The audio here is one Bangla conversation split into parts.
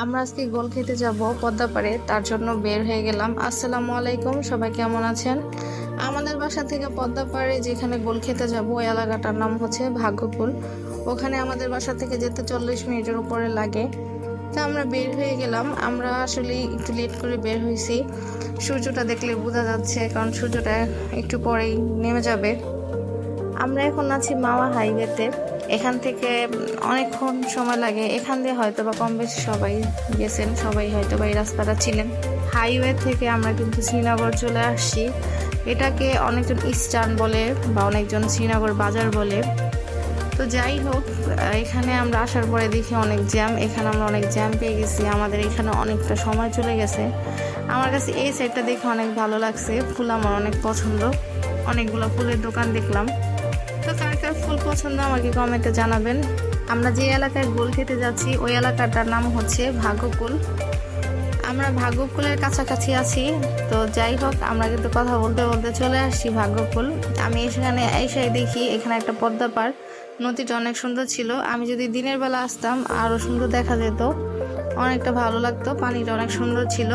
আমরা আজকে গোল খেতে যাব পদ্মাপাড়ে তার জন্য বের হয়ে গেলাম। আসসালামু আলাইকুম, সবাই কেমন আছেন? আমাদের বাসা থেকে পদ্মাপাড়ে যেখানে গোল খেতে যাব, ওই এলাকাটার নাম হচ্ছে ভাগ্যকুল ওখানে আমাদের বাসা থেকে যেতে চল্লিশ মিনিটের উপরে লাগে। তা আমরা বের হয়ে গেলাম। আমরা আসলে একটু লেট করে বের হয়েছি। সূর্যটা দেখলে বোঝা যাচ্ছে, কারণ সূর্যটা একটু পরেই নেমে যাবে। আমরা এখন আছি মাওয়া হাইওয়েতে। এখান থেকে অনেকক্ষণ সময় লাগে। এখান দিয়ে হয়তো বা কম বেশি সবাই গেছেন, সবাই হয়তো বা এই রাস্তাটা ছিলেন হাইওয়ে থেকে আমরা কিন্তু শ্রীনগর চলে আসছি। এটাকে অনেকজন ইস্টার্ন বলে বা অনেকজন শ্রীনগর বাজার বলে। তো যাই হোক, এখানে আমরা আসার পরে দেখি অনেক জ্যাম। এখানে আমরা অনেক জ্যাম পেয়ে গেছি। আমাদের এখানে অনেকটা সময় চলে গেছে। আমার কাছে এই সাইডটা দেখে অনেক ভালো লাগছে। ফুল আমার অনেক পছন্দ। অনেকগুলো ফুলের দোকান দেখলাম। পছন্দ, আমাকে কমেন্টে জানাবেন। আমরা যে এলাকায় গোল খেতে যাচ্ছি, ওই এলাকাটার নাম হচ্ছে ভাগ্যকুল আমরা ভাগ্যকুলের কাছাকাছি আছি, তো যাই হোক, আমরা কিন্তু কথা বলতে বলতে চলে আসছি ভাগ্যকুল আমি এখানে এসে দেখি এখানে একটা পদ্মা পার নদীটা অনেক সুন্দর ছিল। আমি যদি দিনের বেলা আসতাম আরও সুন্দর দেখা যেত। অনেকটা ভালো লাগতো, পানিটা অনেক সুন্দর ছিল।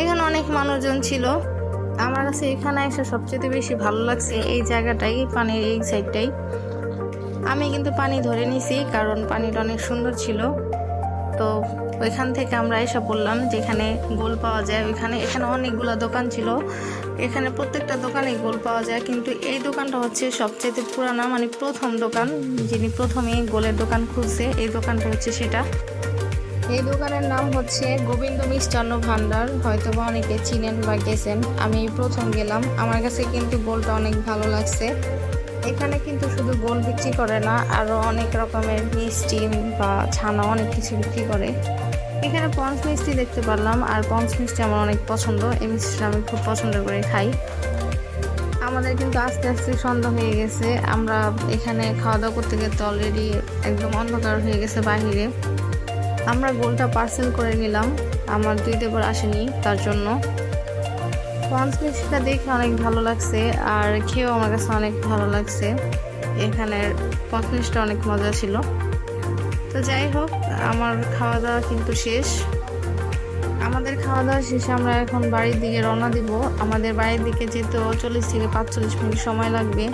এখানে অনেক মানুষজন ছিল। আমার কাছে এখানে এসে সবচেয়ে বেশি ভালো লাগছে এই জায়গাটাই, পানির এই সাইডটাই আমি কিন্তু পানি ধরে নিছি, কারণ পানিটা অনেক সুন্দর ছিল। তো ওইখান থেকে আমরা এসে পড়লাম যেখানে গোল পাওয়া যায় ওইখানে। এখানে অনেকগুলো দোকান ছিল। এখানে প্রত্যেকটা দোকানে গোল পাওয়া যায়, কিন্তু এই দোকানটা হচ্ছে সবচেয়ে পুরানা মানে প্রথম দোকান, যিনি প্রথমে গোলের দোকান খুলছে, এই দোকানটা হচ্ছে সেটা। এই দোকানের নাম হচ্ছে গোবিন্দ মিষ্টান্ন ভান্ডার। হয়তো বা অনেকে চিনেন বা গেছেন। আমি প্রথম গেলাম। আমার কাছে কিন্তু গোলটা অনেক ভালো লাগছে। এখানে কিন্তু শুধু গোল বিক্রি করে না আরও অনেক রকমের মিষ্টি বা ছানা অনেক কিছু বিক্রি করে। এখানে পঞ্চ মিষ্টি দেখতে পারলাম, আর পঞ্চ মিষ্টি আমার অনেক পছন্দ। এই মিষ্টিটা আমি খুব পছন্দ করে খাই। আমাদের কিন্তু আস্তে আস্তে সন্ধ্যা হয়ে গেছে। আমরা এখানে খাওয়া দাওয়া করতে গেলে অলরেডি একদম অন্ধকার হয়ে গেছে বাহিরে। আমরা গোলটা পার্সেল করে নিলাম। আমার দুই দেবর আসেনি, তার জন্য। পঞ্চ মিষ্টিটা দেখে অনেক ভালো লাগছে, আর খেয়েও আমার কাছে অনেক ভালো লাগছে। এখানের পঞ্চ মিষ্টিটা অনেক মজা ছিল। তো যাই হোক, আমার খাওয়া দাওয়া কিন্তু শেষ। আমাদের খাওয়া দাওয়া শেষে আমরা এখন বাড়ির দিকে রওনা দিব। আমাদের বাড়ির দিকে যেতেও চল্লিশ থেকে পাঁচচল্লিশ মিনিট সময় লাগবে,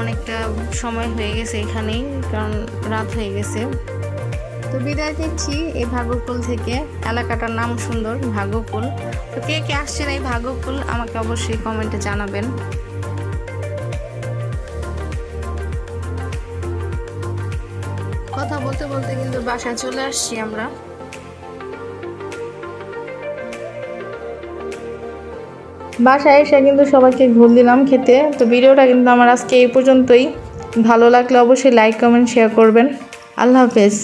অনেকটা সময় হয়ে গেছে এখানেই, কারণ রাত হয়ে গেছে। তো বিদায় দিচ্ছি এই ভাগ্যকুল থেকে। এলাকাটার নাম সুন্দর, ভাগ্যকুল। তো কে কে আসছেন এই ভাগ্যকুল, আমাকে অবশ্যই কমেন্টে জানাবেন। কথা বলতে বলতে কিন্তু বাসায় চলে আসছি আমরা। বাসায় এসে কিন্তু সবাইকে ঘুল দিলাম খেতে। তো ভিডিওটা কিন্তু আমার আজকে এই পর্যন্তই। ভালো লাগলে অবশ্যই লাইক কমেন্ট শেয়ার করবেন। আল্লাহ হাফেজ।